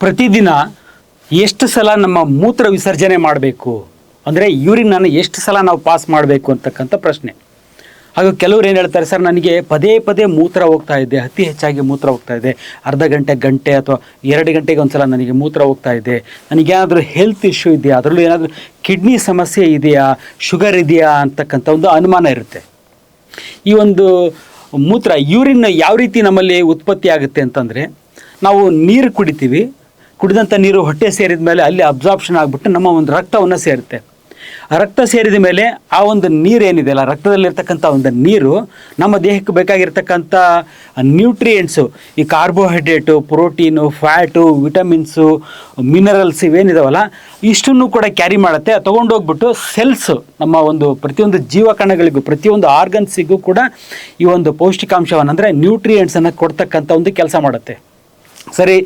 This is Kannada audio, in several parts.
ಪ್ರತಿದಿನ ಎಷ್ಟು ಸಲ ನಮ್ಮ ಮೂತ್ರ ವಿಸರ್ಜನೆ ಮಾಡಬೇಕು? ಅಂದರೆ ಯೂರಿನನ್ನು ಎಷ್ಟು ಸಲ ನಾವು ಪಾಸ್ ಮಾಡಬೇಕು ಅಂತಕ್ಕಂಥ ಪ್ರಶ್ನೆ. ಹಾಗೂ ಕೆಲವ್ರು ಏನು ಹೇಳ್ತಾರೆ, ಸರ್, ನನಗೆ ಪದೇ ಪದೇ ಮೂತ್ರ ಹೋಗ್ತಾ ಇದೆ, ಅತಿ ಹೆಚ್ಚಾಗಿ ಮೂತ್ರ ಹೋಗ್ತಾ ಇದೆ. ಅರ್ಧ ಗಂಟೆ ಗಂಟೆ ಅಥವಾ ಎರಡು ಗಂಟೆಗೆ ಒಂದ್ಸಲ ನನಗೆ ಮೂತ್ರ ಹೋಗ್ತಾ ಇದೆ. ನನಗೇನಾದರೂ ಹೆಲ್ತ್ ಇಶ್ಯೂ ಇದೆಯಾ? ಅದರಲ್ಲೂ ಏನಾದರೂ ಕಿಡ್ನಿ ಸಮಸ್ಯೆ ಇದೆಯಾ? ಶುಗರ್ ಇದೆಯಾ? ಅಂತಕ್ಕಂಥ ಒಂದು ಅನುಮಾನ ಇರುತ್ತೆ. ಈ ಒಂದು ಮೂತ್ರ, ಯೂರಿನ್ ಯಾವ ರೀತಿ ನಮ್ಮಲ್ಲಿ ಉತ್ಪತ್ತಿ ಆಗುತ್ತೆ ಅಂತಂದರೆ, ನಾವು ನೀರು ಕುಡಿತೀವಿ ಕುಡಿದಂಥ ನೀರು ಹೊಟ್ಟೆ ಸೇರಿದ ಮೇಲೆ ಅಲ್ಲಿ ಅಬ್ಸಾರ್ಪ್ಷನ್ ಆಗಿಬಿಟ್ಟು ನಮ್ಮ ಒಂದು ರಕ್ತವನ್ನು ಸೇರುತ್ತೆ. ರಕ್ತ ಸೇರಿದ ಮೇಲೆ ಆ ಒಂದು ನೀರು ಏನಿದೆ ಅಲ್ಲ, ರಕ್ತದಲ್ಲಿರ್ತಕ್ಕಂಥ ಒಂದು ನೀರು ನಮ್ಮ ದೇಹಕ್ಕೆ ಬೇಕಾಗಿರ್ತಕ್ಕಂಥ ನ್ಯೂಟ್ರಿಯೆಂಟ್ಸು ಈ carbohydrate protein fat vitamins minerals ಇವೇನಿದಾವಲ್ಲ, ಇಷ್ಟನ್ನು ಕೂಡ ಕ್ಯಾರಿ ಮಾಡುತ್ತೆ. ತೊಗೊಂಡೋಗ್ಬಿಟ್ಟು ಸೆಲ್ಸ್ ನಮ್ಮ ಒಂದು ಪ್ರತಿಯೊಂದು ಜೀವಕಣಗಳಿಗೂ, ಪ್ರತಿಯೊಂದು ಆರ್ಗನ್ಸಿಗೂ ಕೂಡ ಈ ಒಂದು ಪೌಷ್ಟಿಕಾಂಶವನ್ನು ಅಂದರೆ ನ್ಯೂಟ್ರಿಯೆಂಟ್ಸನ್ನು ಕೊಡ್ತಕ್ಕಂಥ ಒಂದು ಕೆಲಸ ಮಾಡುತ್ತೆ. ಸರಿ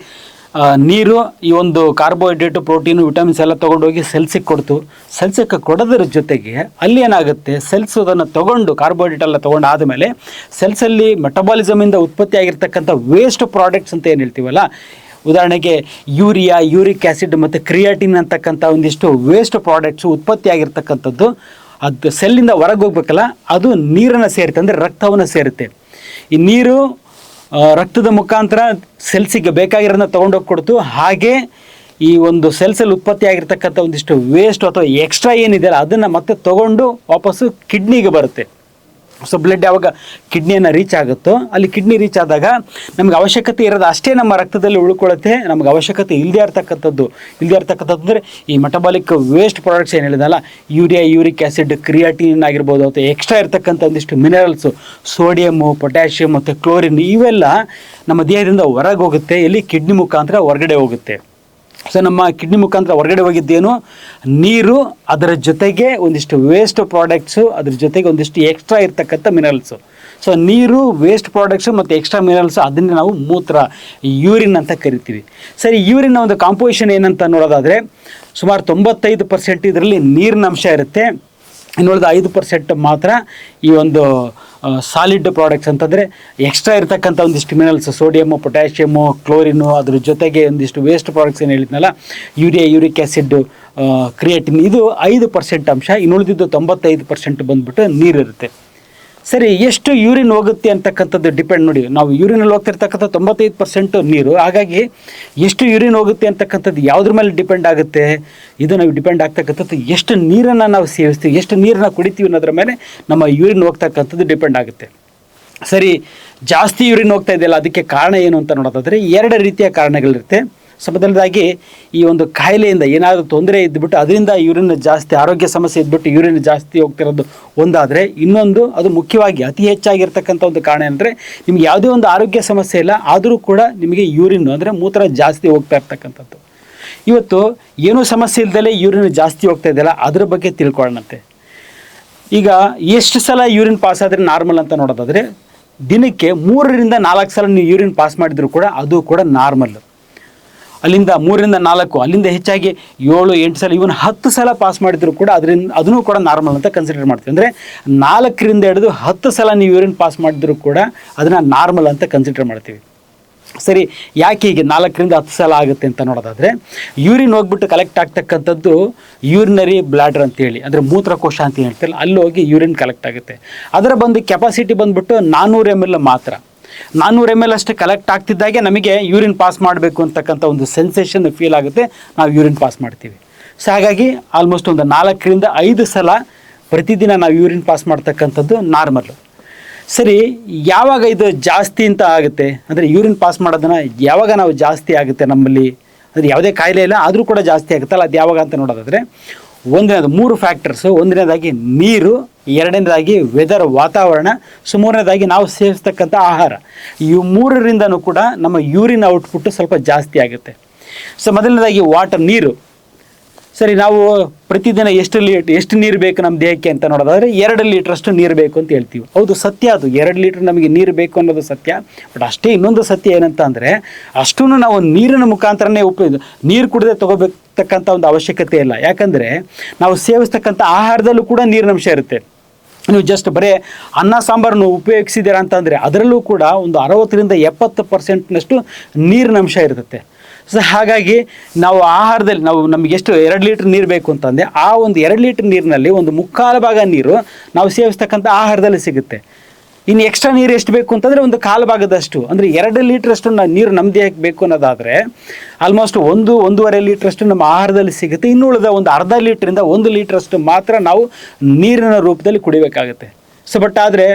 ನೀರು, ಈ ಒಂದು ಕಾರ್ಬೋಹೈಡ್ರೇಟು ಪ್ರೋಟೀನು ವಿಟಮಿನ್ಸ್ ಎಲ್ಲ ತೊಗೊಂಡೋಗಿ ಸೆಲ್ಸಿಗೆ ಕೊಡ್ತು. ಸೆಲ್ಸಿಗೆ ಕೊಡೋದ್ರ ಜೊತೆಗೆ ಅಲ್ಲಿ ಏನಾಗುತ್ತೆ? ಸೆಲ್ಸ್ ಅದನ್ನು ತೊಗೊಂಡು ಕಾರ್ಬೋಹೈಡ್ರೇಟ್ ಎಲ್ಲ ತೊಗೊಂಡು ಆದಮೇಲೆ ಸೆಲ್ಸಲ್ಲಿ ಮೆಟಬಾಲಿಸಮಿಂದ ಉತ್ಪತ್ತಿ ಆಗಿರ್ತಕ್ಕಂಥ ವೇಸ್ಟ್ ಪ್ರಾಡಕ್ಟ್ಸ್ ಅಂತ ಏನು ಹೇಳ್ತೀವಲ್ಲ? ಉದಾಹರಣೆಗೆ ಯೂರಿಯಾ, ಯೂರಿಕ್ ಆ್ಯಸಿಡ್ ಮತ್ತು ಕ್ರಿಯಾಟಿನ್ ಅಂತಕ್ಕಂಥ ಒಂದಿಷ್ಟು ವೇಸ್ಟ್ ಪ್ರಾಡಕ್ಟ್ಸು ಉತ್ಪತ್ತಿ ಆಗಿರ್ತಕ್ಕಂಥದ್ದು. ಅದು ಸೆಲ್ಲಿಂದ ಹೊರಗೆ ಹೋಗ್ಬೇಕಲ್ಲ, ಅದು ನೀರನ್ನು ಸೇರುತ್ತೆ, ಅಂದರೆ ರಕ್ತವನ್ನು ಸೇರುತ್ತೆ. ಈ ನೀರು ರಕ್ತದ ಮುಖಾಂತರ ಸೆಲ್ಸಿಗೆ ಬೇಕಾಗಿರೋದನ್ನ ತೊಗೊಂಡೋಗಿ ಕೊಡ್ತು. ಹಾಗೆ ಈ ಒಂದು ಸೆಲ್ಸಲ್ಲಿ ಉತ್ಪತ್ತಿ ಆಗಿರ್ತಕ್ಕಂಥ ಒಂದಿಷ್ಟು ವೇಸ್ಟ್ ಅಥವಾ ಎಕ್ಸ್ಟ್ರಾ ಏನಿದೆಯಲ್ಲ ಅದನ್ನು ಮತ್ತೆ ತೊಗೊಂಡು ವಾಪಸ್ಸು ಕಿಡ್ನಿಗೆ ಬರುತ್ತೆ. ಸೊ ಬ್ಲಡ್ ಯಾವಾಗ ಕಿಡ್ನಿಯನ್ನು ರೀಚ್ ಆಗುತ್ತೋ, ಅಲ್ಲಿ ಕಿಡ್ನಿ ರೀಚ್ ಆದಾಗ ನಮ್ಗೆ ಅವಶ್ಯಕತೆ ಇರೋದು ಅಷ್ಟೇ ನಮ್ಮ ರಕ್ತದಲ್ಲಿ ಉಳ್ಕೊಳ್ಳುತ್ತೆ. ನಮ್ಗೆ ಅವಶ್ಯಕತೆ ಇಲ್ಲದೆ ಇರ್ತಕ್ಕಂಥದ್ದು. ಇಲ್ಲದೆ ಇರ್ತಕ್ಕಂಥದ್ದು ಅಂದರೆ ಈ ಮೆಟಬಾಲಿಕ್ ವೇಸ್ಟ್ ಪ್ರಾಡಕ್ಟ್ಸ್ ಏನು ಹೇಳಿದಲ್ಲ, ಯೂರಿಯಾ, ಯೂರಿಕ್ ಆ್ಯಸಿಡ್ ಕ್ರಿಯಾಟಿನ್ ಆಗಿರ್ಬೋದು, ಅಥವಾ ಎಕ್ಸ್ಟ್ರಾ ಇರ್ತಕ್ಕಂಥ ಒಂದಿಷ್ಟು ಮಿನರಲ್ಸು ಸೋಡಿಯಮ್ಮು ಪೊಟ್ಯಾಷಿಯಮ್ ಮತ್ತು ಕ್ಲೋರಿನ್ ಇವೆಲ್ಲ ನಮ್ಮ ದೇಹದಿಂದ ಹೊರಗೆ ಹೋಗುತ್ತೆ. ಇಲ್ಲಿ ಕಿಡ್ನಿ ಮುಖಾಂತರ ಹೊರಗಡೆ ಹೋಗುತ್ತೆ. ಸೊ ನಮ್ಮ ಕಿಡ್ನಿ ಮುಖಾಂತರ ಹೊರಗಡೆ ಹೋಗಿದ್ದೇನು? ನೀರು, ಅದರ ಜೊತೆಗೆ ಒಂದಿಷ್ಟು ವೇಸ್ಟ್ ಪ್ರಾಡಕ್ಟ್ಸು ಅದ್ರ ಜೊತೆಗೆ ಒಂದಿಷ್ಟು ಎಕ್ಸ್ಟ್ರಾ ಇರ್ತಕ್ಕಂಥ ಮಿನರಲ್ಸು ಸೊ ನೀರು ವೇಸ್ಟ್ ಪ್ರಾಡಕ್ಟ್ಸು ಮತ್ತು ಎಕ್ಸ್ಟ್ರಾ ಮಿನರಲ್ಸ್ ಅದನ್ನೇ ನಾವು ಮೂತ್ರ ಯೂರಿನ್ ಅಂತ ಕರಿತೀವಿ. ಸರಿ ಯೂರಿನ್ ಒಂದು ಕಾಂಪೋಸಿಷನ್ ಏನಂತ ನೋಡೋದಾದರೆ, ಸುಮಾರು ತೊಂಬತ್ತೈದು ಪರ್ಸೆಂಟ್ ಇದರಲ್ಲಿ ನೀರಿನ ಅಂಶ ಇರುತ್ತೆ. ಇನ್ನುಳಿದ ಐದು ಪರ್ಸೆಂಟ್ ಮಾತ್ರ ಈ ಒಂದು ಸಾಲಿಡ್ ಪ್ರಾಡಕ್ಟ್ಸ್ ಅಂತಂದರೆ ಎಕ್ಸ್ಟ್ರಾ ಇರತಕ್ಕಂಥ ಒಂದಿಷ್ಟು ಮಿನರಲ್ಸ್ ಸೋಡಿಯಮ್ಮು ಪೊಟ್ಯಾಷಿಯಮ್ಮು ಕ್ಲೋರಿನು ಅದ್ರ ಜೊತೆಗೆ ಒಂದಿಷ್ಟು ವೇಸ್ಟ್ ಪ್ರಾಡಕ್ಟ್ಸ್ ಏನು ಹೇಳಿದ್ನಲ್ಲ ಯೂರಿಯಾ ಯೂರಿಕ್ ಆ್ಯಸಿಡ್ ಕ್ರಿಯೇಟಿನ್ ಇದು ಐದು ಪರ್ಸೆಂಟ್ ಅಂಶ, ಇನ್ನುಳಿದಿದ್ದು ತೊಂಬತ್ತೈದು ಪರ್ಸೆಂಟ್ ಬಂದ್ಬಿಟ್ಟು ನೀರಿರುತ್ತೆ. ಸರಿ, ಎಷ್ಟು ಯೂರಿನ್ ಹೋಗುತ್ತೆ ಅಂತಕ್ಕಂಥದ್ದು ಡಿಪೆಂಡ್ ನೋಡಿ. ನಾವು ಯೂರಿನಲ್ಲಿ ಹೋಗ್ತಿರ್ತಕ್ಕಂಥ ತೊಂಬತ್ತೈದು ಪರ್ಸೆಂಟ್ ನೀರು. ಹಾಗಾಗಿ ಎಷ್ಟು ಯೂರಿನ್ ಹೋಗುತ್ತೆ ಅಂತಕ್ಕಂಥದ್ದು ಯಾವುದ್ರ ಮೇಲೆ ಡಿಪೆಂಡ್ ಆಗುತ್ತೆ? ಇದು ನಾವು ಡಿಪೆಂಡ್ ಆಗ್ತಕ್ಕಂಥದ್ದು ಎಷ್ಟು ನೀರನ್ನು ನಾವು ಸೇವಿಸ್ತೀವಿ, ಎಷ್ಟು ನೀರನ್ನು ಕುಡಿತೀವಿ ಅನ್ನೋದ್ರ ಮೇಲೆ ನಮ್ಮ ಯೂರಿನ್ ಹೋಗ್ತಕ್ಕಂಥದ್ದು ಡಿಪೆಂಡ್ ಆಗುತ್ತೆ. ಸರಿ, ಜಾಸ್ತಿ ಯೂರಿನ್ ಹೋಗ್ತಾ ಇದೆಯಲ್ಲ, ಅದಕ್ಕೆ ಕಾರಣ ಏನು ಅಂತ ನೋಡೋದಾದರೆ, ಎರಡು ರೀತಿಯ ಕಾರಣಗಳಿರುತ್ತೆ. ಸೊ ಈ ಒಂದು ಕಾಯಿಲೆಯಿಂದ ಏನಾದರೂ ತೊಂದರೆ ಇದ್ದುಬಿಟ್ಟು ಅದರಿಂದ ಯೂರಿನ್ ಜಾಸ್ತಿ, ಆರೋಗ್ಯ ಸಮಸ್ಯೆ ಇದ್ಬಿಟ್ಟು ಯೂರಿನ್ ಜಾಸ್ತಿ ಹೋಗ್ತಿರೋದು ಒಂದಾದರೆ ಇನ್ನೊಂದು ಅದು ಮುಖ್ಯವಾಗಿ ಅತಿ ಹೆಚ್ಚಾಗಿರ್ತಕ್ಕಂಥ ಒಂದು ಕಾರಣ ಅಂದರೆ ನಿಮ್ಗೆ ಯಾವುದೇ ಒಂದು ಆರೋಗ್ಯ ಸಮಸ್ಯೆ ಇಲ್ಲ, ಆದರೂ ಕೂಡ ನಿಮಗೆ ಯೂರಿನ್ ಅಂದರೆ ಮೂತ್ರ ಜಾಸ್ತಿ ಹೋಗ್ತಾ ಇರ್ತಕ್ಕಂಥದ್ದು. ಇವತ್ತು ಏನೂ ಸಮಸ್ಯೆ ಇಲ್ದಲೇ ಯೂರಿನ್ ಜಾಸ್ತಿ ಹೋಗ್ತಾ ಇದೆಯಲ್ಲ, ಅದ್ರ ಬಗ್ಗೆ ತಿಳ್ಕೊಳ್ಳೋಣಂತೆ. ಈಗ ಎಷ್ಟು ಸಲ ಯೂರಿನ್ ಪಾಸ್ ಆದರೆ ನಾರ್ಮಲ್ ಅಂತ ನೋಡೋದಾದರೆ ದಿನಕ್ಕೆ ಮೂರರಿಂದ ನಾಲ್ಕು ಸಲ ನೀವು ಯೂರಿನ್ ಪಾಸ್ ಮಾಡಿದರೂ ಕೂಡ ಅದು ಕೂಡ ನಾರ್ಮಲ್. ಅಲ್ಲಿಂದ ಮೂರರಿಂದ ನಾಲ್ಕು, ಅಲ್ಲಿಂದ ಹೆಚ್ಚಾಗಿ ಏಳು, ಎಂಟು ಸಲ ಇವನ್ ಹತ್ತು ಸಲ ಪಾಸ್ ಮಾಡಿದ್ರು ಕೂಡ ಅದರಿಂದ ಅದನ್ನು ಕೂಡ ನಾರ್ಮಲ್ ಅಂತ ಕನ್ಸಿಡರ್ ಮಾಡ್ತೀವಿ. ಅಂದರೆ ನಾಲ್ಕರಿಂದ ಹಿಡಿದು ಹತ್ತು ಸಲ ನೀವು ಯೂರಿನ್ ಪಾಸ್ ಮಾಡಿದ್ರು ಕೂಡ ಅದನ್ನು ನಾರ್ಮಲ್ ಅಂತ ಕನ್ಸಿಡರ್ ಮಾಡ್ತೀವಿ. ಸರಿ, ಯಾಕೆ ಹೀಗೆ ನಾಲ್ಕರಿಂದ ಹತ್ತು ಸಲ ಆಗುತ್ತೆ ಅಂತ ನೋಡೋದಾದರೆ ಯೂರಿನ್ ಹೋಗ್ಬಿಟ್ಟು ಕಲೆಕ್ಟ್ ಆಗ್ತಕ್ಕಂಥದ್ದು ಯೂರಿನರಿ ಬ್ಲ್ಯಾಡರ್ ಅಂತೇಳಿ ಅಂದರೆ ಮೂತ್ರಕೋಶ ಅಂತ ಹೇಳ್ತಾರೆ ಅಲ್ಲಿ ಹೋಗಿ ಯೂರಿನ್ ಕಲೆಕ್ಟ್ ಆಗುತ್ತೆ. ಅದರ ಬಂದು ಕೆಪಾಸಿಟಿ ಬಂದುಬಿಟ್ಟು ನಾನ್ನೂರು ಎಂ ಎಲ್ ಮಾತ್ರ. ನಾನ್ನೂರು ಎಂ ಎಲ್ ಅಷ್ಟೇ ಕಲೆಕ್ಟ್ ಆಗ್ತಿದ್ದಾಗೆ ನಮಗೆ ಯೂರಿನ್ ಪಾಸ್ ಮಾಡಬೇಕು ಅಂತಕ್ಕಂಥ ಒಂದು ಸೆನ್ಸೇಷನ್ ಫೀಲ್ ಆಗುತ್ತೆ. ನಾವು ಯೂರಿನ್ ಪಾಸ್ ಮಾಡ್ತೀವಿ. ಸೊ ಹಾಗಾಗಿ ಆಲ್ಮೋಸ್ಟ್ ಒಂದು ನಾಲ್ಕರಿಂದ ಐದು ಸಲ ಪ್ರತಿದಿನ ನಾವು ಯೂರಿನ್ ಪಾಸ್ ಮಾಡ್ತಕ್ಕಂಥದ್ದು ನಾರ್ಮಲ್ಲು ಸರಿ, ಯಾವಾಗ ಇದು ಜಾಸ್ತಿ ಅಂತ ಆಗುತ್ತೆ? ಅಂದರೆ ಯೂರಿನ್ ಪಾಸ್ ಮಾಡೋದನ್ನು ಯಾವಾಗ ನಾವು ಜಾಸ್ತಿ ಆಗುತ್ತೆ ನಮ್ಮಲ್ಲಿ? ಅಂದರೆ ಯಾವುದೇ ಕಾಯಿಲೆ ಇಲ್ಲ, ಆದರೂ ಕೂಡ ಜಾಸ್ತಿ ಆಗುತ್ತಲ್ಲ, ಅದು ಯಾವಾಗ ಅಂತ ನೋಡೋದಾದರೆ, ಒಂದನೇದು ಮೂರು ಫ್ಯಾಕ್ಟರ್ಸು ಒಂದನೇದಾಗಿ ನೀರು ಎರಡನೇದಾಗಿ ವೆದರ್ ವಾತಾವರಣ ಸೊ ಮೂರನೇದಾಗಿ ನಾವು ಸೇವಿಸ್ತಕ್ಕಂಥ ಆಹಾರ. ಈ ಮೂರರಿಂದನೂ ಕೂಡ ನಮ್ಮ ಯೂರಿನ್ ಔಟ್ಪುಟ್ ಸ್ವಲ್ಪ ಜಾಸ್ತಿ ಆಗುತ್ತೆ. ಸೊ ಮೊದಲನೇದಾಗಿ ವಾಟರ್ ನೀರು. ಸರಿ, ನಾವು ಪ್ರತಿದಿನ ಎಷ್ಟು ಲೀಟ್ ಎಷ್ಟು ನೀರು ಬೇಕು ನಮ್ಮ ದೇಹಕ್ಕೆ ಅಂತ ನೋಡೋದಾದರೆ ಎರಡು ಲೀಟ್ರಷ್ಟು ನೀರು ಬೇಕು ಅಂತ ಹೇಳ್ತೀವಿ. ಹೌದು, ಸತ್ಯ ಅದು. ಎರಡು ಲೀಟ್ರ್ ನಮಗೆ ನೀರು ಬೇಕು ಅನ್ನೋದು ಸತ್ಯ. ಬಟ್ ಅಷ್ಟೇ ಇನ್ನೊಂದು ಸತ್ಯ ಏನಂತ ಅಂದರೆ ಅಷ್ಟೂ ನಾವು ನೀರಿನ ಮುಖಾಂತರನೇ ಉಪಯೋಗ, ನೀರು ಕುಡದೆ ತಗೋಬೇಕಂತ ಒಂದು ಅವಶ್ಯಕತೆ ಇಲ್ಲ. ಯಾಕಂದರೆ ನಾವು ಸೇವಿಸ್ತಕ್ಕಂಥ ಆಹಾರದಲ್ಲೂ ಕೂಡ ನೀರಿನಂಶ ಇರುತ್ತೆ. ನೀವು ಜಸ್ಟ್ ಬರೀ ಅನ್ನ, ಸಾಂಬಾರನ್ನು ಉಪಯೋಗಿಸಿದ್ದೀರಾ ಅಂತಂದರೆ ಅದರಲ್ಲೂ ಕೂಡ ಒಂದು ಅರವತ್ತರಿಂದ ಎಪ್ಪತ್ತು ಪರ್ಸೆಂಟ್ನಷ್ಟು ನೀರಿನಂಶ ಇರ್ತದೆ ಸೊ ಹಾಗಾಗಿ ನಾವು ಆಹಾರದಲ್ಲಿ ನಾವು ನಮಗೆ ಎಷ್ಟು ಎರಡು ಲೀಟ್ರ್ ನೀರು ಬೇಕು ಅಂತಂದರೆ ಆ ಒಂದು ಎರಡು ಲೀಟ್ರ್ ನೀರಿನಲ್ಲಿ ಒಂದು ಮುಕ್ಕಾಲು ಭಾಗ ನೀರು ನಾವು ಸೇವಿಸ್ತಕ್ಕಂಥ ಆಹಾರದಲ್ಲಿ ಸಿಗುತ್ತೆ. ಇನ್ನು ಎಕ್ಸ್ಟ್ರಾ ನೀರು ಎಷ್ಟು ಬೇಕು ಅಂತಂದರೆ ಒಂದು ಕಾಲು ಭಾಗದಷ್ಟು, ಅಂದರೆ ಎರಡು ಲೀಟ್ರಷ್ಟು ನೀರು ನಮ್ಮ ದೇಹಕ್ಕೆ ಬೇಕು ಅನ್ನೋದಾದರೆ ಆಲ್ಮೋಸ್ಟ್ ಒಂದು, ಒಂದೂವರೆ ಲೀಟ್ರಷ್ಟು ನಮ್ಮ ಆಹಾರದಲ್ಲಿ ಸಿಗುತ್ತೆ. ಇನ್ನು ಉಳಿದ ಒಂದು ಅರ್ಧ ಲೀಟ್ರಿಂದ ಒಂದು ಲೀಟ್ರಷ್ಟು ಮಾತ್ರ ನಾವು ನೀರಿನ ರೂಪದಲ್ಲಿ ಕುಡಿಬೇಕಾಗುತ್ತೆ. ಸೊ ಬಟ್ ಆದರೆ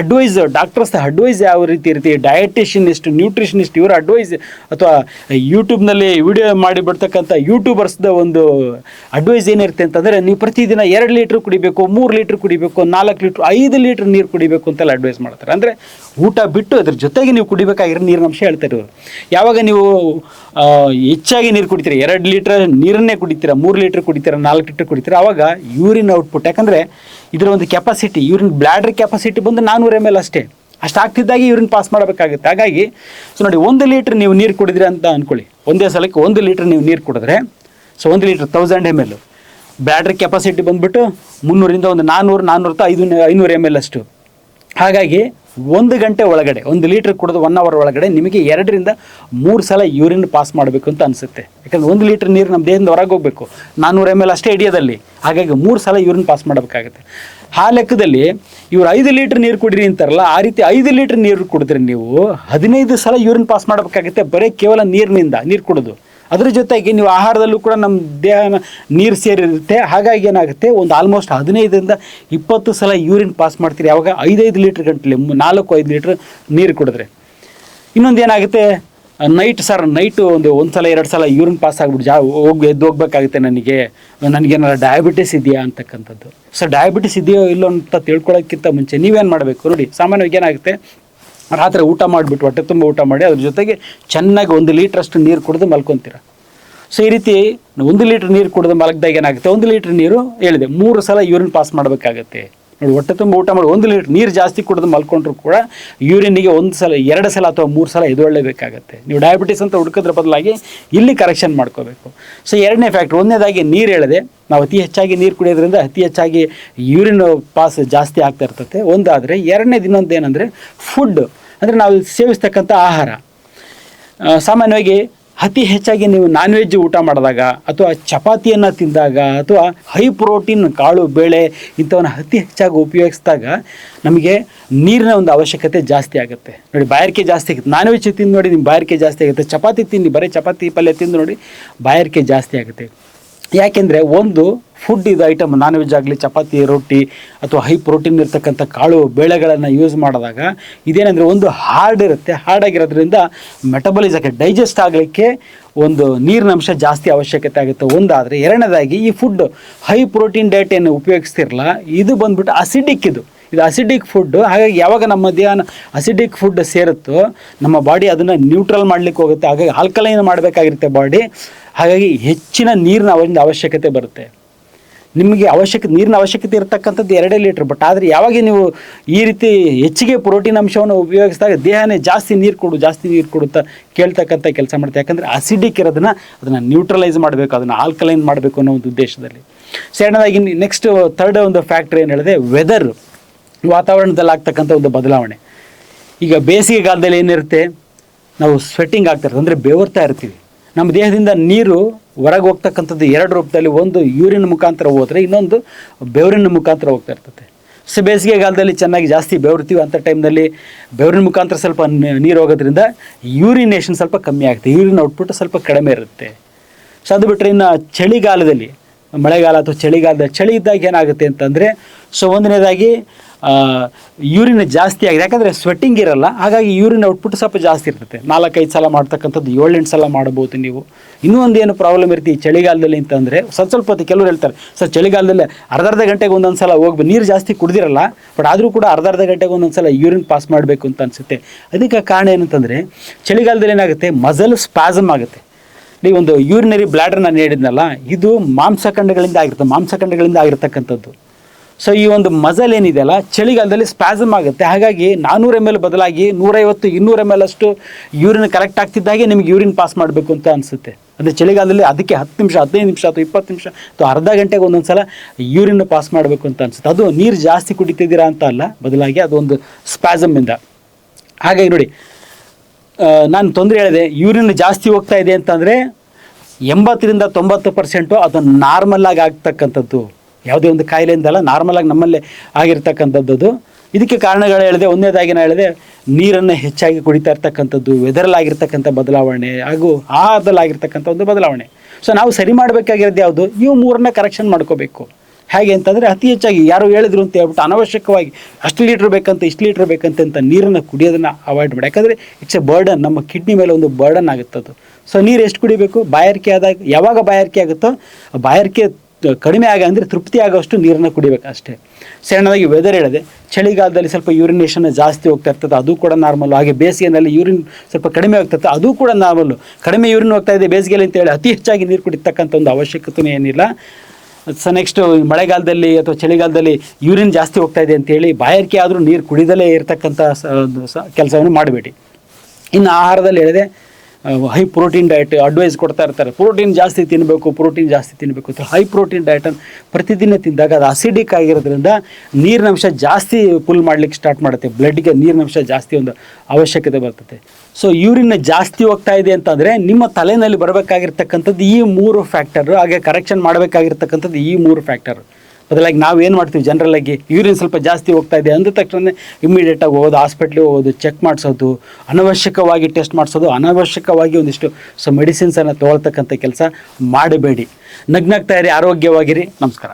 ಅಡ್ವೈಸ್ ಡಾಕ್ಟರ್ಸ್ ಅಡ್ವೈಸ್ ಯಾವ ರೀತಿ ಇರುತ್ತೆ? ಡಯಟಿಷಿಯನಿಸ್ಟ್ ನ್ಯೂಟ್ರಿಷನಿಸ್ಟ್ ಇವರ ಅಡ್ವೈಸ್ ಅಥವಾ ಯೂಟ್ಯೂಬ್ನಲ್ಲಿ ವಿಡಿಯೋ ಮಾಡಿ ಬಿಡ್ತಕ್ಕಂಥ ಯೂಟ್ಯೂಬರ್ಸ್ದ ಒಂದು ಅಡ್ವೈಸ್ ಏನಿರುತ್ತೆ ಅಂತಂದರೆ ನೀವು ಪ್ರತಿದಿನ ಎರಡು ಲೀಟ್ರ್ ಕುಡಿಬೇಕು, ಮೂರು ಲೀಟ್ರ್ ಕುಡಿಬೇಕು, ನಾಲ್ಕು ಲೀಟ್ರ್ ಐದು ಲೀಟ್ರ್ ನೀರು ಕುಡಿಬೇಕು ಅಂತೆಲ್ಲ ಅಡ್ವೈಸ್ ಮಾಡ್ತಾರೆ. ಅಂದರೆ ಊಟ ಬಿಟ್ಟು ಅದ್ರ ಜೊತೆಗೆ ನೀವು ಕುಡಿಬೇಕಾಗಿರೋ ನೀರಿನ ಅಂಶ ಹೇಳ್ತಾರೆ ಇವರು ಯಾವಾಗ ನೀವು ಹೆಚ್ಚಾಗಿ ನೀರು ಕುಡಿತೀರ, ಎರಡು ಲೀಟ್ರ್ ನೀರನ್ನೇ ಕುಡಿತೀರ, ಮೂರು ಲೀಟ್ರ್ ಕುಡಿತೀರ, ನಾಲ್ಕು ಲೀಟ್ರ್ ಕುಡಿತೀರ ಆವಾಗ ಯೂರಿನ್ ಔಟ್ಪುಟ್ ಯಾಕಂದರೆ ಇದರ ಒಂದು ಕೆಪಾಸಿಟಿ ಯೂರಿನ್ ಬ್ಲ್ಯಾಡ್ರ್ ಕೆಪಾಸಿಟಿ ಬಂದು ನಾನ್ನೂರು ಎಂ ಎಲ್ ಅಷ್ಟೇ. ಅಷ್ಟು ಆಗ್ತಿದ್ದಾಗ ಇವ್ರನ್ನ ಪಾಸ್ ಮಾಡಬೇಕಾಗುತ್ತೆ. ಹಾಗಾಗಿ ಸೊ ನೋಡಿ, ಒಂದು ಲೀಟ್ರ್ ನೀವು ನೀರು ಕುಡಿದ್ರಿ ಅಂತ ಅಂದ್ಕೊಳ್ಳಿ ಒಂದೇ ಸಲಕ್ಕೆ ಒಂದು ಲೀಟ್ರ್ ನೀವು ನೀರು ಕುಡಿದ್ರೆ ಸೊ ಒಂದು litre thousand M L battery capacity ಬಂದುಬಿಟ್ಟು ಮುನ್ನೂರಿಂದ ಒಂದು ನಾನ್ನೂರು ನಾನ್ನೂರ ಐದು, ಐನೂರು ಎಂ ಎಲ್ ಅಷ್ಟು. ಹಾಗಾಗಿ ಒಂದು ಗಂಟೆ ಒಳಗಡೆ, ಒಂದು ಲೀಟ್ರ್ ಕುಡಿದು ಒನ್ ಅವರ್ ಒಳಗಡೆ ನಿಮಗೆ ಎರಡರಿಂದ ಮೂರು ಸಲ ಯೂರಿನ್ ಪಾಸ್ ಮಾಡಬೇಕು ಅಂತ ಅನಿಸುತ್ತೆ. ಯಾಕಂದ್ರೆ ಒಂದು ಲೀಟ್ರ್ ನೀರು ನಮ್ಮ ದೇಹದಿಂದ ಹೊರಗೆ ಹೋಗಬೇಕು. ನಾನ್ನೂರು ಎಂ ಎಲ್ ಅಷ್ಟೇ ಹಿಡಿಯೋದಲ್ಲಿ. ಹಾಗಾಗಿ ಮೂರು ಸಲ ಯೂರಿನ್ ಪಾಸ್ ಮಾಡಬೇಕಾಗುತ್ತೆ. ಆ ಲೆಕ್ಕದಲ್ಲಿ ಇವ್ರು ಐದು ಲೀಟ್ರ್ ನೀರು ಕುಡಿರಿ ಅಂತಾರಲ್ಲ, ಆ ರೀತಿ ಐದು ಲೀಟ್ರ್ ನೀರು ಕುಡಿದ್ರೆ ನೀವು ಹದಿನೈದು ಸಲ ಯೂರಿನ್ ಪಾಸ್ ಮಾಡಬೇಕಾಗುತ್ತೆ ಬರೀ ಕೇವಲ ನೀರಿನಿಂದ, ನೀರು ಕುಡಿದು. ಅದ್ರ ಜೊತೆಗೆ ನೀವು ಆಹಾರದಲ್ಲೂ ಕೂಡ ನಮ್ಮ ದೇಹ ನೀರು ಸೇರಿರುತ್ತೆ. ಹಾಗಾಗಿ ಏನಾಗುತ್ತೆ? ಒಂದು ಆಲ್ಮೋಸ್ಟ್ ಹದಿನೈದರಿಂದ ಇಪ್ಪತ್ತು ಸಲ ಯೂರಿನ್ ಪಾಸ್ ಮಾಡ್ತೀರಿ. ಯಾವಾಗ ಐದೈದು ಲೀಟ್ರ್ ಗಂಟಲೆ ನಾಲ್ಕು ಐದು ಲೀಟ್ರ್ ನೀರು ಕುಡಿದ್ರೆ. ಇನ್ನೊಂದು ಏನಾಗುತ್ತೆ? ನೈಟ್ ಸರ್ ನೈಟು ಒಂದು ಒಂದು ಸಲ, ಎರಡು ಸಲ ಯೂರಿನ್ ಪಾಸ್ ಆಗ್ಬಿಟ್ಟು ಜಾ, ಹೋಗಿ, ಎದ್ದು ಹೋಗ್ಬೇಕಾಗುತ್ತೆ ನನಗೆ. ನನಗೇನಾರ ಡಯಾಬಿಟಿಸ್ ಇದೆಯಾ ಅಂತಕ್ಕಂಥದ್ದು. ಸೊ ಡಯಾಬಿಟಿಸ್ ಇದೆಯೋ ಇಲ್ಲೋ ಅಂತ ತಿಳ್ಕೊಳ್ಳೋಕ್ಕಿಂತ ಮುಂಚೆ ನೀವೇನು ಮಾಡಬೇಕು? ನೋಡಿ, ಸಾಮಾನ್ಯವಾಗಿ ಏನಾಗುತ್ತೆ? ರಾತ್ರಿ ಊಟ ಮಾಡಿಬಿಟ್ಟು ಹೊಟ್ಟೆ ತುಂಬ ಊಟ ಮಾಡಿ ಅದ್ರ ಜೊತೆಗೆ ಚೆನ್ನಾಗಿ ಒಂದು ಲೀಟ್ರಷ್ಟು ನೀರು ಕುಡಿದು ಮಲ್ಕೊತೀರ. ಸೊ ಈ ರೀತಿ ಒಂದು ಲೀಟ್ರ್ ನೀರು ಕುಡಿದು ಮಲಗಿದಾಗ ಏನಾಗುತ್ತೆ? ಒಂದು ಲೀಟ್ರ್ ನೀರು ಹೇಳಿದೆ, ಮೂರು ಸಲ ಯೂರಿನ್ ಪಾಸ್ ಮಾಡಬೇಕಾಗತ್ತೆ. ನೋಡಿ, ಹೊಟ್ಟೆ ತುಂಬ ಊಟ ಮಾಡಿ ಒಂದು ಲೀಟ್ರ್ ನೀರು ಜಾಸ್ತಿ ಕುಡಿದು ಮಲ್ಕೊಂಡ್ರು ಕೂಡ ಯೂರಿನಿಗೆ ಒಂದು ಸಲ, ಎರಡು ಸಲ ಅಥವಾ ಮೂರು ಸಲ ಎದುಕೊಳ್ಳೇಬೇಕಾಗತ್ತೆ ನೀವು ಡಯಾಬಿಟಿಸ್ ಅಂತ ಹುಡುಕೋದ್ರ ಬದಲಾಗಿ ಇಲ್ಲಿ ಕರೆಕ್ಷನ್ ಮಾಡ್ಕೋಬೇಕು. ಸೊ ಎರಡನೇ ಫ್ಯಾಕ್ಟ್ರ್ ಒಂದನೇದಾಗಿ ನೀರು ಹೇಳಿದೆ, ನಾವು ಅತಿ ಹೆಚ್ಚಾಗಿ ನೀರು ಕುಡಿಯೋದ್ರಿಂದ ಅತಿ ಹೆಚ್ಚಾಗಿ ಯೂರಿನ್ ಪಾಸ್ ಜಾಸ್ತಿ ಆಗ್ತಾ ಇರ್ತದೆ ಒಂದಾದರೆ ಎರಡನೇ ಇನ್ನೊಂದು ಏನಂದರೆ ಫುಡ್ ಅಂದರೆ ನಾವು ಸೇವಿಸ್ತಕ್ಕಂಥ ಆಹಾರ. ಸಾಮಾನ್ಯವಾಗಿ ಅತಿ ಹೆಚ್ಚಾಗಿ ನೀವು ನಾನ್ ವೆಜ್ ಊಟ ಮಾಡಿದಾಗ ಅಥವಾ ಚಪಾತಿಯನ್ನು ತಿಂದಾಗ ಅಥವಾ ಹೈ ಪ್ರೋಟೀನ್ ಕಾಳು ಬೇಳೆ ಇಂಥವನ್ನ ಅತಿ ಹೆಚ್ಚಾಗಿ ಉಪಯೋಗಿಸಿದಾಗ ನಮಗೆ ನೀರಿನ ಒಂದು ಅವಶ್ಯಕತೆ ಜಾಸ್ತಿ ಆಗುತ್ತೆ. ನೋಡಿ ಬಾಯಾರಿಕೆ ಜಾಸ್ತಿ ಆಗುತ್ತೆ. ನಾನ್ ವೆಜ್ ತಿಂದು ನೋಡಿ ನಿಮ್ಮ ಬಾಯಾರಿಕೆ ಜಾಸ್ತಿ ಆಗುತ್ತೆ. ಚಪಾತಿ ತಿನ್ನಿ, ಬರೀ ಚಪಾತಿ ಪಲ್ಯ ತಿಂದು ನೋಡಿ ಬಾಯಾರಿಕೆ ಜಾಸ್ತಿ ಆಗುತ್ತೆ. ಯಾಕೆಂದರೆ ಒಂದು ಫುಡ್ ಇದು ಐಟಮ್ ನಾನ್ ವೆಜ್ ಆಗಲಿ, ಚಪಾತಿ, ರೊಟ್ಟಿ ಅಥವಾ ಹೈ ಪ್ರೋಟೀನ್ ಇರ್ತಕ್ಕಂಥ ಕಾಳು ಬೇಳೆಗಳನ್ನು ಯೂಸ್ ಮಾಡಿದಾಗ ಇದೇನೆಂದರೆ ಒಂದು ಹಾರ್ಡ್ ಇರುತ್ತೆ. ಹಾರ್ಡ್ ಆಗಿರೋದ್ರಿಂದ ಮೆಟಬಲಿಸಕ್ಕೆ ಡೈಜೆಸ್ಟ್ ಆಗಲಿಕ್ಕೆ ಒಂದು ನೀರಿನ ಅಂಶ ಜಾಸ್ತಿ ಅವಶ್ಯಕತೆ ಆಗುತ್ತೆ. ಒಂದಾದರೆ ಎರಡನೇದಾಗಿ ಈ ಫುಡ್ ಹೈ ಪ್ರೋಟೀನ್ ಡಯಟ್ ಏನು ಉಪಯೋಗಿಸ್ತಿರಲ್ಲ. ಇದು ಬಂದ್ಬಿಟ್ಟು ಅಸಿಡಿಕ್ ಇದು. ಇದು ಅಸಿಡಿಕ್ ಫುಡ್ ಹಾಗಾಗಿ ಯಾವಾಗ ನಮ್ಮ ದೇಹನ ಅಸಿಡಿಕ್ ಫುಡ್ ಸೇರುತ್ತೋ, ನಮ್ಮ ಬಾಡಿ ಅದನ್ನು ನ್ಯೂಟ್ರಲ್ ಮಾಡಲಿಕ್ಕೆ ಹೋಗುತ್ತೆ. ಹಾಗಾಗಿ ಆಲ್ಕಲೈನ್ ಮಾಡಬೇಕಾಗಿರುತ್ತೆ ಬಾಡಿ ಹಾಗಾಗಿ ಹೆಚ್ಚಿನ ನೀರಿನ ಅವರಿಂದ ಅವಶ್ಯಕತೆ ಬರುತ್ತೆ. ನಿಮಗೆ ಅವಶ್ಯಕ, ನೀರಿನ ಅವಶ್ಯಕತೆ ಇರತಕ್ಕಂಥದ್ದು ಎರಡೇ ಲೀಟ್ರ್ ಬಟ್ ಆದರೆ ಯಾವಾಗ ನೀವು ಈ ರೀತಿ ಹೆಚ್ಚಿಗೆ ಪ್ರೋಟೀನ್ ಅಂಶವನ್ನು ಉಪಯೋಗಿಸಿದಾಗ ದೇಹನೇ ಜಾಸ್ತಿ ನೀರು ಕೊಡು, ಜಾಸ್ತಿ ನೀರು ಕೊಡುತ್ತಾ ಕೇಳ್ತಕ್ಕಂಥ ಕೆಲಸ ಮಾಡುತ್ತೆ. ಯಾಕಂದರೆ ಅಸಿಡಿಕ್ ಇರೋದನ್ನ ಅದನ್ನು ನ್ಯೂಟ್ರಲೈಸ್ ಮಾಡಬೇಕು, ಅದನ್ನು ಆಲ್ಕಲೈನ್ ಮಾಡಬೇಕು ಅನ್ನೋ ಒಂದು ಉದ್ದೇಶದಲ್ಲಿ. ಸೆಕೆಂಡದಾಗಿ ನೆಕ್ಸ್ಟ್ ಥರ್ಡ್ ಒಂದು ಫ್ಯಾಕ್ಟ್ರಿ ಏನು ಹೇಳಿದೆ? ವೆದರ್ ವಾತಾವರಣದಲ್ಲಿ ಆಗ್ತಕ್ಕಂಥ ಒಂದು ಬದಲಾವಣೆ. ಈಗ ಬೇಸಿಗೆಗಾಲದಲ್ಲಿ ಏನಿರುತ್ತೆ, ನಾವು ಸ್ವೆಟ್ಟಿಂಗ್ ಇರ್ತದೆ ಅಂದರೆ ಬೆವರ್ತಾ ಇರ್ತೀವಿ. ನಮ್ಮ ದೇಹದಿಂದ ನೀರು ಹೊರಗೆ ಹೋಗ್ತಕ್ಕಂಥದ್ದು ಎರಡು ರೂಪದಲ್ಲಿ ಒಂದು ಯೂರಿನ್ ಮುಖಾಂತರ ಹೋದರೆ ಇನ್ನೊಂದು ಬೆವರಿನ ಮುಖಾಂತರ ಹೋಗ್ತಾ ಇರ್ತದೆ. ಸೊ ಬೇಸಿಗೆಗಾಲದಲ್ಲಿ ಚೆನ್ನಾಗಿ ಜಾಸ್ತಿ ಬೆವರ್ತೀವಿ. ಅಂಥ ಟೈಮ್ನಲ್ಲಿ ಬೆವರಿನ ಮುಖಾಂತರ ಸ್ವಲ್ಪ ನೀರು ಹೋಗೋದ್ರಿಂದ ಯೂರಿನೇಷನ್ ಸ್ವಲ್ಪ ಕಮ್ಮಿ ಆಗುತ್ತೆ ಯೂರಿನ್ ಔಟ್ಪುಟ್ ಸ್ವಲ್ಪ ಕಡಿಮೆ ಇರುತ್ತೆ. ಸೊ ಅದು ಬಿಟ್ಟರೆ ಇನ್ನು ಚಳಿಗಾಲದಲ್ಲಿ ಮಳೆಗಾಲ ಅಥವಾ ಚಳಿಗಾಲದ ಚಳಿ ಇದ್ದಾಗ ಏನಾಗುತ್ತೆ ಅಂತಂದರೆ ಸೊ ಒಂದನೇದಾಗಿ ಯೂರಿನ್ ಜಾಸ್ತಿ ಆಗಿದೆ. ಯಾಕಂದರೆ ಸ್ವೆಟ್ಟಿಂಗ್ ಇರಲ್ಲ, ಹಾಗಾಗಿ ಯೂರಿನ್ ಔಟ್ಪುಟ್ ಸ್ವಲ್ಪ ಜಾಸ್ತಿ ಇರ್ತದೆ. ನಾಲ್ಕೈದು ಸಲ ಮಾಡ್ತಕ್ಕಂಥದ್ದು ಏಳೆಂಟು ಸಲ ಮಾಡ್ಬೋದು ನೀವು. ಇನ್ನೂ ಒಂದು ಏನು ಪ್ರಾಬ್ಲಮ್ ಇರ್ತೀವಿ ಚಳಿಗಾಲದಲ್ಲಿ ಅಂತಂದರೆ, ಸ್ವಲ್ಪ ಸ್ವಲ್ಪ ಕೆಲವ್ರು ಹೇಳ್ತಾರೆ, ಸರ್, ಚಳಿಗಾಲದಲ್ಲಿ ಅರ್ಧ ಅರ್ಧ ಗಂಟೆಗೆ ಒಂದೊಂದು ಸಲ ಹೋಗ್ಬೇಕು ನೀರು ಜಾಸ್ತಿ ಕುಡಿದಿರಲ್ಲ ಬಟ್ ಆದರೂ ಕೂಡ ಅರ್ಧ ಅರ್ಧ ಗಂಟೆಗೆ ಒಂದೊಂದು ಸಲ ಯೂರಿನ್ ಪಾಸ್ ಮಾಡಬೇಕು ಅಂತ ಅನಿಸುತ್ತೆ. ಅದಕ್ಕೆ ಕಾರಣ ಏನಂತಂದರೆ, ಚಳಿಗಾಲದಲ್ಲಿ ಏನಾಗುತ್ತೆ? ಮಜಲ್ ಸ್ಪಾಸಮ್ ಆಗುತ್ತೆ. ಈ ಒಂದು ಯೂರಿನರಿ ಬ್ಲಾಡರ್ ನಾನು ಹೇಳಿದ್ನಲ್ಲ ಇದು ಮಾಂಸಖಂಡಗಳಿಂದ ಆಗಿರ್ತದೆ ಮಾಂಸಖಂಡಗಳಿಂದ ಆಗಿರ್ತಕ್ಕಂಥದ್ದು. ಸೊ ಈ ಒಂದು ಮಜಲ್ ಏನಿದೆಯಲ್ಲ, ಚಳಿಗಾಲದಲ್ಲಿ ಸ್ಪ್ಯಾಸಮ್ ಆಗುತ್ತೆ. ಹಾಗಾಗಿ ನಾನ್ನೂರು ಎಂ ಎಲ್ ಬದಲಾಗಿ ನೂರೈವತ್ತು, ಇನ್ನೂರು ಎಂ ಎಲ್ ಅಷ್ಟು ಯೂರಿನ್ ಕರೆಕ್ಟ್ ಆಗ್ತಿದ್ದಾಗೆ ನಿಮ್ಗೆ ಯೂರಿನ್ ಪಾಸ್ ಮಾಡಬೇಕು ಅಂತ ಅನಿಸುತ್ತೆ. ಅಂದರೆ ಚಳಿಗಾಲದಲ್ಲಿ ಅದಕ್ಕೆ ಹತ್ತು ನಿಮಿಷ, ಹದಿನೈದು ನಿಮಿಷ ಅಥವಾ ಇಪ್ಪತ್ತು ನಿಮಿಷ ಅಥವಾ ಅರ್ಧ ಗಂಟೆಗೆ ಒಂದೊಂದು ಸಲ ಯೂರಿನ್ ಪಾಸ್ ಮಾಡಬೇಕು ಅಂತ ಅನಿಸುತ್ತೆ. ಅದು ನೀರು ಜಾಸ್ತಿ ಕುಡಿತಿದ್ದೀರಾ ಅಂತ ಅಲ್ಲ, ಬದಲಾಗಿ ಅದೊಂದು ಸ್ಪ್ಯಾಸಮ್ಮಿಂದ ಹಾಗಾಗಿ ನೋಡಿ ನಾನು ತೊಂದರೆ ಹೇಳಿದೆ. ಯೂರಿನ್ ಜಾಸ್ತಿ ಹೋಗ್ತಾ ಇದೆ ಅಂತಂದರೆ ಎಂಬತ್ತರಿಂದ ತೊಂಬತ್ತು ಪರ್ಸೆಂಟು ಅದು ನಾರ್ಮಲ್ ಆಗಿ ಆಗ್ತಕ್ಕಂಥದ್ದು. ಯಾವುದೇ ಒಂದು ಕಾಯಿಲೆಯಿಂದಲ್ಲ ನಾರ್ಮಲ್ ಆಗಿ ನಮ್ಮಲ್ಲೇ ಆಗಿರ್ತಕ್ಕಂಥದ್ದು. ಇದಕ್ಕೆ ಕಾರಣಗಳು ಹೇಳಿದೆ. ಒಂದನೇದಾಗಿ ನಾನು ಹೇಳಿದೆ, ನೀರನ್ನು ಹೆಚ್ಚಾಗಿ ಕುಡಿತಾ ಇರ್ತಕ್ಕಂಥದ್ದು ವೆದರಲ್ಲಾಗಿರ್ತಕ್ಕಂಥ ಬದಲಾವಣೆ ಹಾಗೂ ಆಹಾರದಲ್ಲಾಗಿರ್ತಕ್ಕಂಥ ಒಂದು ಬದಲಾವಣೆ. ಸೊ ನಾವು ಸರಿ ಮಾಡಬೇಕಾಗಿರೋದು ಯಾವುದು? ಇವು ಮೂರನ್ನ ಕರೆಕ್ಷನ್ ಮಾಡ್ಕೋಬೇಕು. ಹೇಗೆ ಅಂತಂದರೆ ಅತಿ ಹೆಚ್ಚಾಗಿ ಯಾರು ಹೇಳಿದ್ರು ಅಂತ ಹೇಳ್ಬಿಟ್ಟು ಅನವಶ್ಯಕವಾಗಿ ಅಷ್ಟು ಲೀಟ್ರ್ ಬೇಕಂತ, ಇಷ್ಟು ಲೀಟ್ರ್ ಬೇಕಂತ ಅಂತ ನೀರನ್ನು ಕುಡಿಯೋದನ್ನು ಅವಾಯ್ಡ್ ಮಾಡಿ. ಯಾಕಂದರೆ ಇಟ್ಸ್ ಎ ಬರ್ಡನ್ ನಮ್ಮ ಕಿಡ್ನಿ ಮೇಲೆ ಒಂದು ಬರ್ಡನ್ ಆಗುತ್ತೆ ಅದು ಸೊ ನೀರು ಎಷ್ಟು ಕುಡಿಬೇಕು? ಬಾಯಾರಿಕೆ ಆದಾಗ ಯಾವಾಗ ಬಾಯಾರಿಕೆ ಆಗುತ್ತೋ, ಬಾಯಾರಿಕೆ ಕಡಿಮೆ ಆಗ ಅಂದರೆ ತೃಪ್ತಿ ಆಗೋಷ್ಟು ನೀರನ್ನು ಕುಡಿಬೇಕು ಅಷ್ಟೇ. ಸಣ್ಣದಾಗಿ ವೆದರ್ ಹೇಳಿದೆ. ಚಳಿಗಾಲದಲ್ಲಿ ಸ್ವಲ್ಪ ಯೂರಿನೇಷನ್ ಜಾಸ್ತಿ ಹೋಗ್ತಾ ಇರ್ತದೆ, ಅದು ಕೂಡ ನಾರ್ಮಲ್ ಹಾಗೆ ಬೇಸಿಗೆನಲ್ಲಿ ಯೂರಿನ್ ಸ್ವಲ್ಪ ಕಡಿಮೆ ಆಗ್ತದೆ ಅದು ಕೂಡ ನಾರ್ಮಲ್ಲು ಕಡಿಮೆ ಯೂರಿನ್ ಹೋಗ್ತಾ ಇದೆ, ಬೇಸಿಗೆಯಲ್ಲಿ ಅಂತೇಳಿ ಅತಿ ಹೆಚ್ಚಾಗಿ ನೀರು ಕುಡಿತಕ್ಕಂಥ ಒಂದು ಅವಶ್ಯಕತೆ ಏನಿಲ್ಲ. ಸೊ ನೆಕ್ಸ್ಟು ಮಳೆಗಾಲದಲ್ಲಿ ಅಥವಾ ಚಳಿಗಾಲದಲ್ಲಿ ಯೂರಿನ್ ಜಾಸ್ತಿ ಹೋಗ್ತಾ ಇದೆ ಅಂತೇಳಿ ಬಾಯಾರಿಕೆ ಆದರೂ ನೀರು ಕುಡಿದಲೇ ಇರತಕ್ಕಂಥ ಕೆಲಸವನ್ನು ಮಾಡಬೇಡಿ. ಇನ್ನು ಆಹಾರದಲ್ಲಿ ಹೇಳಿದೆ ಹೈ ಪ್ರೋಟೀನ್ ಡಯಟ್ ಅಡ್ವೈಸ್ ಕೊಡ್ತಾ ಇರ್ತಾರೆ. ಪ್ರೋಟೀನ್ ಜಾಸ್ತಿ ತಿನ್ನಬೇಕು ಪ್ರೋಟೀನ್ ಜಾಸ್ತಿ ತಿನ್ನಬೇಕು ಅಂತ ಹೈ ಪ್ರೋಟೀನ್ ಡಯಟನ್ನು ಪ್ರತಿದಿನ ತಿಂದಾಗ ಅದು ಅಸಿಡಿಕ್ ಆಗಿರೋದ್ರಿಂದ ನೀರಿನಂಶ ಜಾಸ್ತಿ ಪುಲ್ ಮಾಡ್ಲಿಕ್ಕೆ ಸ್ಟಾರ್ಟ್ ಮಾಡುತ್ತೆ. ಬ್ಲಡ್ಗೆ ನೀರಿನಂಶ ಜಾಸ್ತಿ ಒಂದು ಅವಶ್ಯಕತೆ ಬರ್ತದೆ. ಸೊ ಯೂರಿನ್ ಜಾಸ್ತಿ ಹೋಗ್ತಾ ಇದೆ ಅಂತಂದರೆ ನಿಮ್ಮ ತಲೆಯಲ್ಲಿ ಬರಬೇಕಾಗಿರ್ತಕ್ಕಂಥದ್ದು ಈ ಮೂರು ಫ್ಯಾಕ್ಟರು ಹಾಗೆ ಕರೆಕ್ಷನ್ ಮಾಡಬೇಕಾಗಿರ್ತಕ್ಕಂಥದ್ದು ಈ ಮೂರು ಫ್ಯಾಕ್ಟರು ಬದಲಾಗಿ ನಾವು ಏನು ಮಾಡ್ತೀವಿ? ಜನರಲಾಗಿ ಯೂರಿನ್ ಸ್ವಲ್ಪ ಜಾಸ್ತಿ ಹೋಗ್ತಾ ಇದೆ ಅಂದ ತಕ್ಷಣ ಇಮ್ಮಿಡಿಯೇಟಾಗಿ ಹೋಗೋದು ಹಾಸ್ಪಿಟ್ಲಿಗೆ ಹೋಗೋದು ಚೆಕ್ ಮಾಡಿಸೋದು, ಅನವಶ್ಯಕವಾಗಿ ಟೆಸ್ಟ್ ಮಾಡಿಸೋದು, ಅನವಶ್ಯಕವಾಗಿ ಒಂದಿಷ್ಟು ಸೊ ಮೆಡಿಸಿನ್ಸನ್ನು ತೊಗೊಳ್ತಕ್ಕಂಥ ಕೆಲಸ ಮಾಡಬೇಡಿ. ನಗ್ನಾಗ್ತಾ ಇರಿ ಆರೋಗ್ಯವಾಗಿರಿ. ನಮಸ್ಕಾರ.